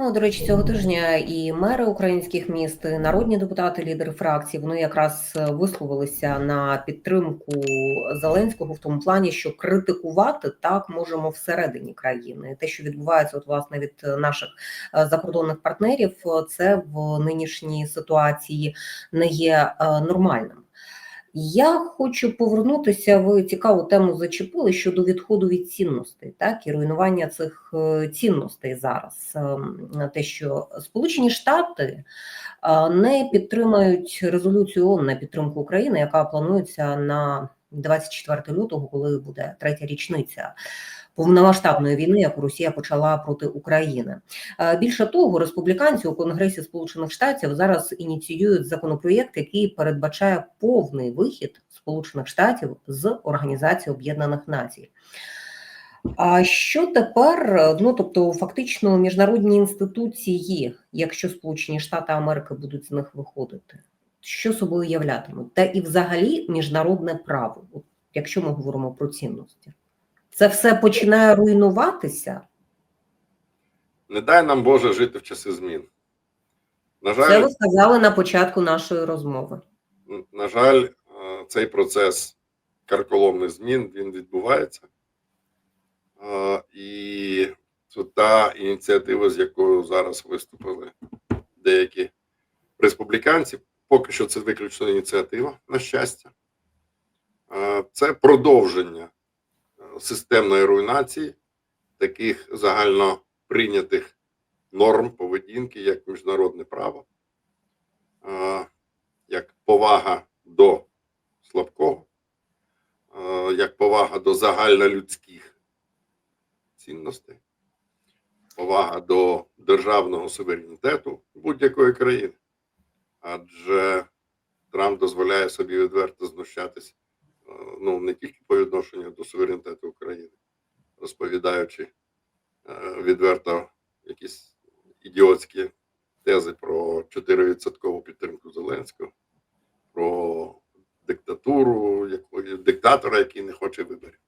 Ну, до речі, цього тижня і мери українських міст, і народні депутати, лідери фракцій, вони якраз е, висловилися на підтримку Зеленського в тому плані, що критикувати так можемо всередині країни. Те, що відбувається, от власне від наших е, закордонних партнерів, е, це в нинішній ситуації не є нормальним. Я хочу повернутися. Ви цікаву тему зачепили щодо відходу від цінностей, так і руйнування цих е, цінностей зараз. Ем, Те, що Сполучені Штати е, не підтримають резолюцію ООН на підтримку України, яка планується на 24 лютого, коли буде третя річниця повномасштабної війни, яку Росія почала проти України. Е, Більше того, республіканці у Конгресі Сполучених Штатів зараз ініціюють законопроєкт, який передбачає повний вихід Сполучених Штатів з Організації Об'єднаних Націй. А що тепер? Ну тобто, фактично, міжнародні інституції, якщо Сполучені Штати Америки будуть з них виходити, що собою являтимуть? Та і взагалі міжнародне право, якщо ми говоримо про цінності, це все починає руйнуватися. Не дай нам Боже жити в часи змін. На Це ви сказали на початку нашої розмови. на жаль, е, цей процес карколомних змін він відбувається. Е, І це та ініціатива, з якою зараз виступили деякі республіканці, поки що це виключно ініціатива, на щастя. Е, Це продовження системної руйнації таких загально прийнятих норм поведінки, як міжнародне право, як повага до слабкого, як повага до загальнолюдських цінностей, повага до державного суверенітету будь-якої країни. Адже Трамп дозволяє собі відверто знущатись е, ну, не тільки по відношенню до суверенітету України, розповідаючи е, відверто якісь ідіотські тези про 4% підтримку Зеленського, про диктатуру, якої диктатора, який не хоче виборів.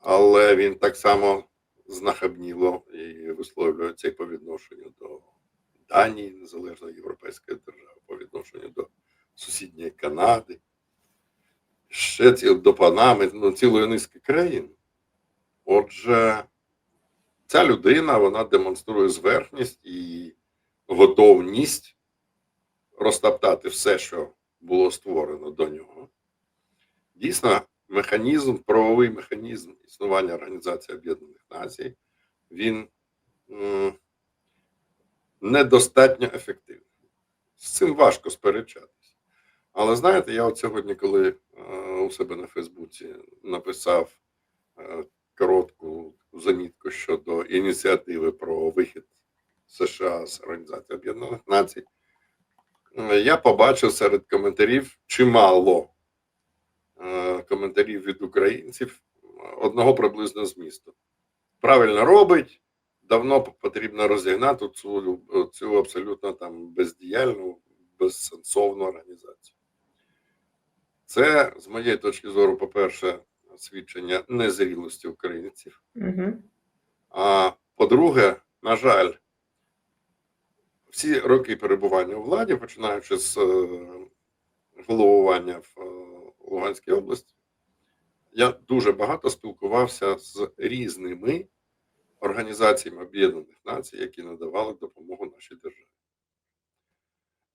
Але він так само знахабніло і висловлюється по відношенню до Данії, незалежної європейської держави, по відношенню до сусідньої Канади, ще ці, до Панами, ну, цілої низки країн. Отже, ця людина вона демонструє зверхність і готовність розтоптати все, що було створено до нього. Дійсно, механізм, правовий механізм існування Організації Об'єднаних Націй, він недостатньо ефективний. З цим важко сперечатись. Але знаєте, я от сьогодні, коли е, у себе на Фейсбуці написав е, коротку замітку щодо ініціативи про вихід США з Організації Об'єднаних Націй, е, я побачив серед коментарів чимало коментарів від українців одного приблизно змісту. Правильно робить, давно потрібно розігнати цю, цю абсолютно там бездіяльну, безсенсовну організацію. Це, з моєї точки зору, по-перше, свідчення незрілості українців. Угу. А по-друге, на жаль, всі роки перебування у владі, починаючи з е, головування в е, Луганській області, я дуже багато спілкувався з різними організаціями Об'єднаних Націй, які надавали допомогу нашій державі.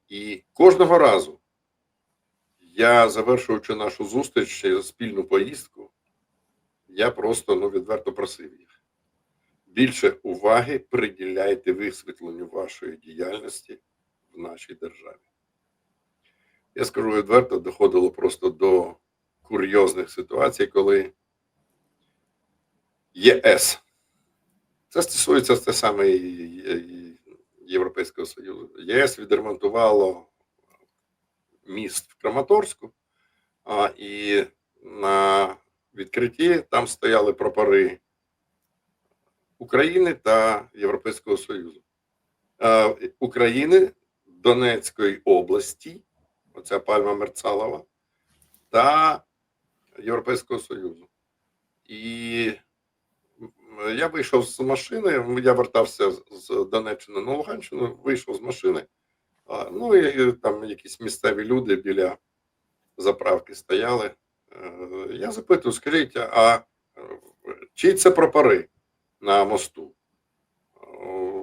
І кожного разу я, завершуючи нашу зустріч спільну поїздку, я просто ну, відверто просив їх. Більше уваги приділяйте висвітленню вашої діяльності в нашій державі. Я скажу відверто, доходило просто до курйозних ситуацій, коли ЄС. Це стосується те саме Європейського Союзу. ЄС відремонтувало міст в Краматорську, а, і на відкритті там стояли прапори України та Європейського Союзу. А, України, Донецької області, оця пальма Мерцалова, та Європейського Союзу. І я вийшов з машини, я вертався з- Донеччини на Луганщину, вийшов з машини. Ну і там якісь місцеві люди біля заправки стояли. Е, Я запитую, скажіть, а е, чиї це прапори на мосту? Е,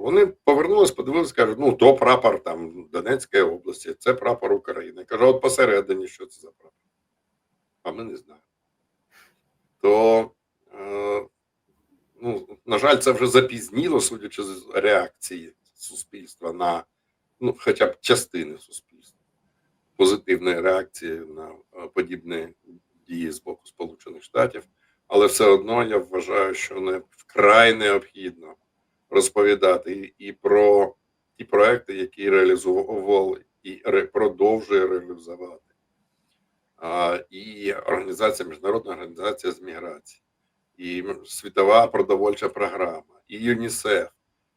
Вони повернулись, подивилися, кажуть, ну то прапор там Донецької області, це прапор України. Я кажу, от посередині, що це за прапор? А ми не знаємо. То, ну, на жаль, це вже запізніло, судячи з реакції суспільства на ну, хоча б частини суспільства, позитивної реакції на е, подібні дії з боку Сполучених Штатів. Але все одно я вважаю, що не вкрай необхідно розповідати і, про ті проекти, які реалізовував і продовжує реалізувати. А, і організація, міжнародна організація з міграції, і світова продовольча програма, і ЮНІСЕФ,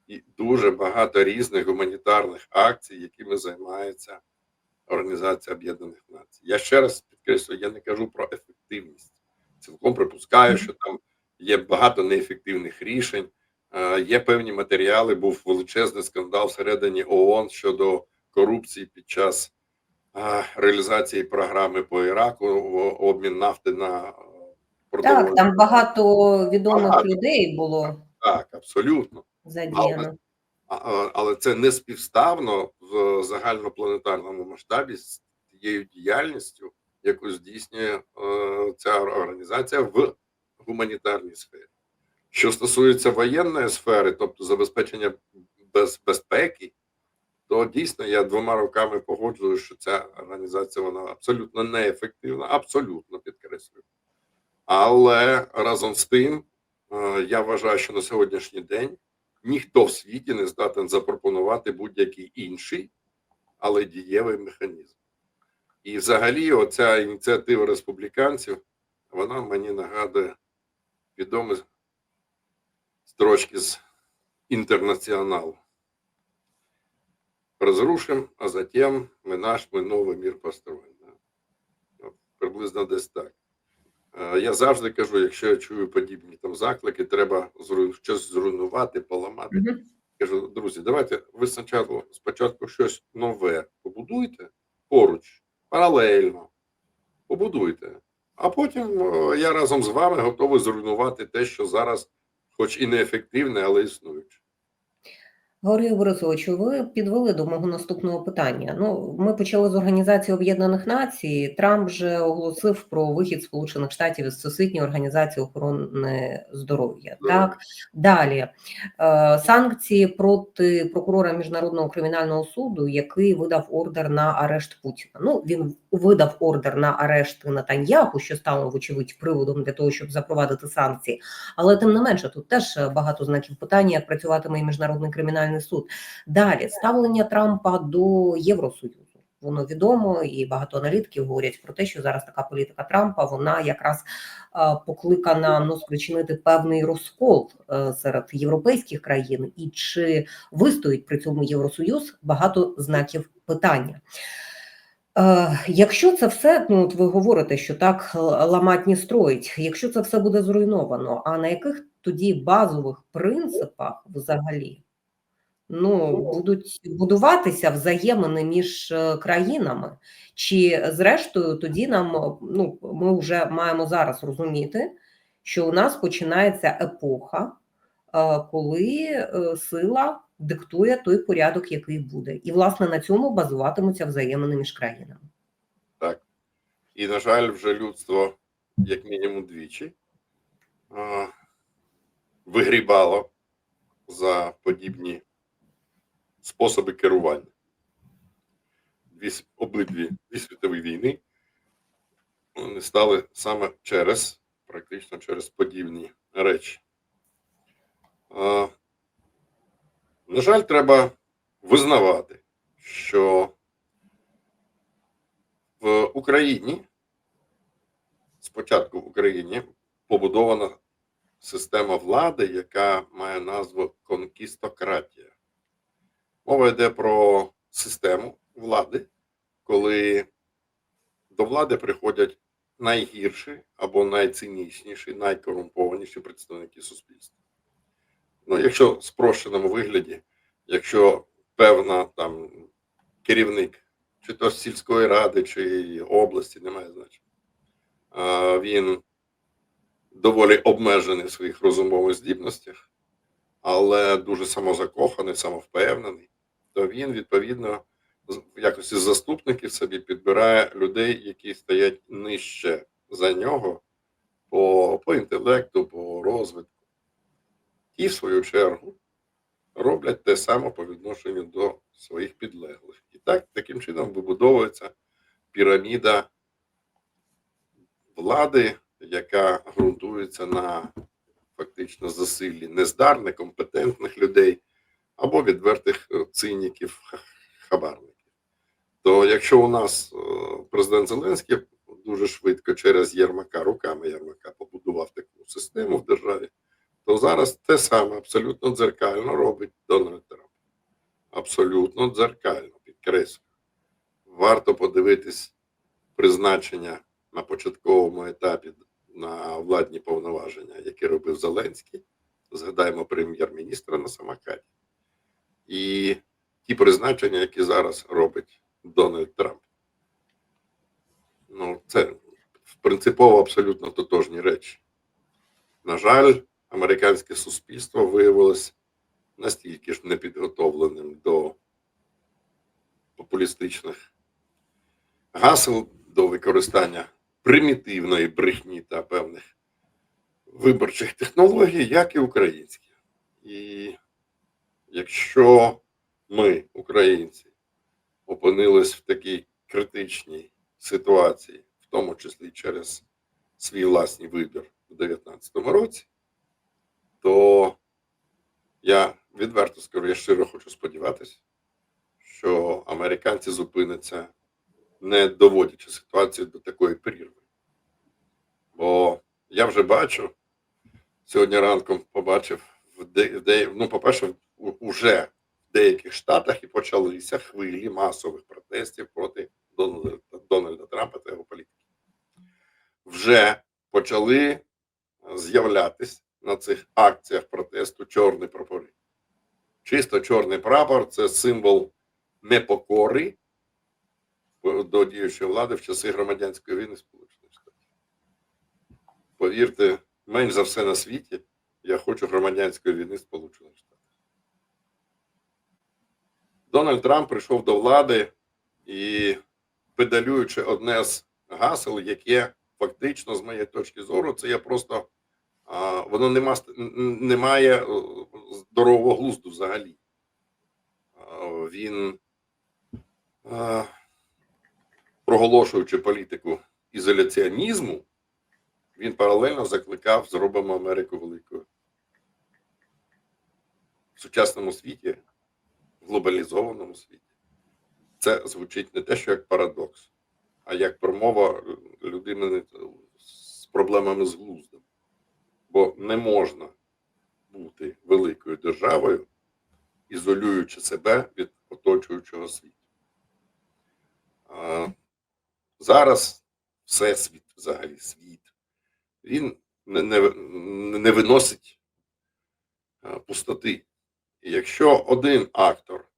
і дуже багато різних гуманітарних акцій, якими займається Організація Об'єднаних Націй. Я ще раз підкреслюю, я не кажу про ефективність. Цілком припускаю, що там є багато неефективних рішень. Е, Є певні матеріали. Був величезний скандал всередині ООН щодо корупції під час е, реалізації програми по Іраку, обмін нафти на е, продовольство. Так, там багато відомих Багато. людей було Так, абсолютно. Задіяно. А- а- але це не співставно в загальнопланетарному масштабі з тією діяльністю, яку здійснює е, ця організація в гуманітарній сфері. Що стосується воєнної сфери, тобто забезпечення без, безпеки, то дійсно я двома руками погоджую, що ця організація вона абсолютно неефективна, абсолютно підкреслюю. Але разом з тим, е, я вважаю, що на сьогоднішній день ніхто в світі не здатен запропонувати будь-який інший, але дієвий механізм. І взагалі, оця ініціатива республіканців, вона мені нагадує відомі строчки з інтернаціоналу. Разрушим, а затем ми наш, ми новий мір построїмо. Приблизно десь так. Е, Я завжди кажу, якщо я чую подібні там заклики, треба зруйну- щось зруйнувати, поламати. Мгм. Кажу, друзі, давайте ви спочатку, спочатку щось нове побудуйте поруч, паралельно. Побудуйте. А потім е, я разом з вами готовий зруйнувати те, що зараз, хоч і неефективне, але існуюче. Георгію Борисовичу, ви підвели до мого наступного питання. Ну, ми почали з Організації Об'єднаних Націй. Трамп вже оголосив про вихід Сполучених Штатів із Всесвітньої організації охорони здоров'я. Здоров'я. Так далі е, санкції проти прокурора міжнародного кримінального суду, який видав ордер на арешт Путіна. Ну він видав ордер на арешт Натаньяху, що стало вочевидь приводом для того, щоб запровадити санкції. Але тим не менше, тут теж багато знаків питання, як працюватиме і міжнародний кримінальний суд. Далі ставлення Трампа до Євросоюзу. Воно відомо, і багато аналітиків говорять про те, що зараз така політика Трампа вона якраз е, покликана ну, спричинити певний розкол е, серед європейських країн, і чи вистоїть при цьому Євросоюз багато знаків питання. Е, Якщо це все, ну от ви говорите, що так л- ламать не строїть, якщо це все буде зруйновано, а на яких тоді базових принципах взагалі ну, будуть будуватися взаємини між е, країнами? Чи зрештою тоді нам е, ну ми вже маємо зараз розуміти, що у нас починається епоха, е, коли сила диктує той порядок, який буде, і власне на цьому базуватимуться взаємини між країнами. Так. І, на жаль, вже людство, як мінімум двічі, вигрібало за подібні способи керування. Дві, обидві дві світові війни вони стали саме через, практично через подібні речі. А, на жаль, треба визнавати, що в Україні спочатку в Україні побудована система влади, яка має назву конкістократія. Мова йде про систему влади, коли до влади приходять найгірші або найцинічніші, найкорумпованіші представники суспільства. ну, якщо в спрощеному вигляді, якщо певна там керівник, чи то сільської ради, чи області, немає значення, він доволі обмежений в своїх розумових здібностях, але дуже самозакоханий, самовпевнений, то він відповідно в якості заступників собі підбирає людей, які стоять нижче за нього по, по інтелекту, по розвитку. І, в свою чергу, роблять те саме по відношенню до своїх підлеглих. І так, таким чином вибудовується піраміда влади, яка ґрунтується на фактично засиллі нездарних, компетентних людей або відвертих е, циніків, ха- хабарників. То якщо у нас е, президент Зеленський дуже швидко через Єрмака, руками Єрмака побудував таку систему в державі, то зараз те саме абсолютно дзеркально робить Дональд Трамп. Абсолютно дзеркально, підкреслюю. Варто подивитись призначення на початковому етапі на владні повноваження, які робив Зеленський. Згадаємо прем'єр-міністра на самокаті. І ті призначення, які зараз робить Дональд Трамп. Ну, це принципово абсолютно тотожні речі. На жаль, американське суспільство виявилось настільки ж непідготовленим до популістичних гасел, до використання примітивної брехні та певних виборчих технологій, як і українські. І якщо ми, українці, опинились в такій критичній ситуації, в тому числі через свій власний вибір у 2019 році, то я відверто скажу, я щиро хочу сподіватися, що американці зупиняться, не доводячи ситуацію до такої прірви. Бо я вже бачу, сьогодні ранком побачив, в де, ну, по-перше, уже в деяких штатах і почалися хвилі масових протестів проти Дональда, Дональда Трампа та його політики. Вже почали з'являтись на цих акціях протесту чорні прапори. Чисто чорний прапор це символ непокори до діючої влади в часи громадянської війни Сполучених Штатів. Повірте, менш за все на світі я хочу громадянської війни Сполучених Штатів. Дональд Трамп прийшов до влади і педалюючи одне з гасел, яке фактично, з моєї точки зору, це є просто воно нема, не має е, здорового глузду взагалі. Він, проголошуючи політику ізоляціонізму, він паралельно закликав зробимо Америку великою. В сучасному світі, глобалізованому світі, це звучить не те, що як парадокс, а як промова людини з проблемами з глуздом. Бо не можна бути великою державою, ізолюючи себе від оточуючого світу. А, зараз всесвіт, взагалі світ, він не, не, не виносить пустоти. Якщо один актор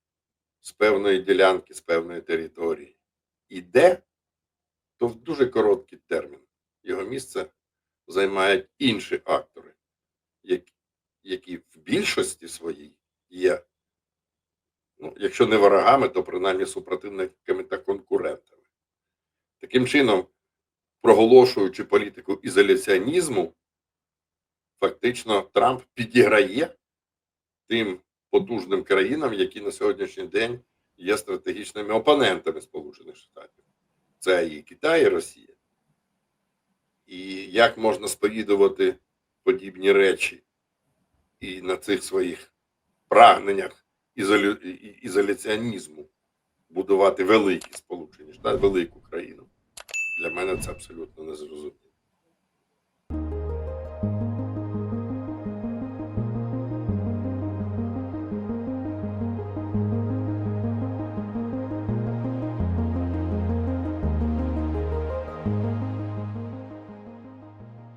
з певної ділянки, з певної території іде, то в дуже короткий термін його місце займають інші актори, які в більшості своїй є, ну, якщо не ворогами, то принаймні супротивниками та конкурентами. Таким чином, проголошуючи політику ізоляціонізму, фактично Трамп підіграє тим потужним країнам, які на сьогоднішній день є стратегічними опонентами Сполучених Штатів. Це і Китай, і Росія. І як можна сповідувати подібні речі і на цих своїх прагненнях ізолю... ізоляціонізму будувати великі Сполучені Штати, велику країну, для мене це абсолютно незрозуміло.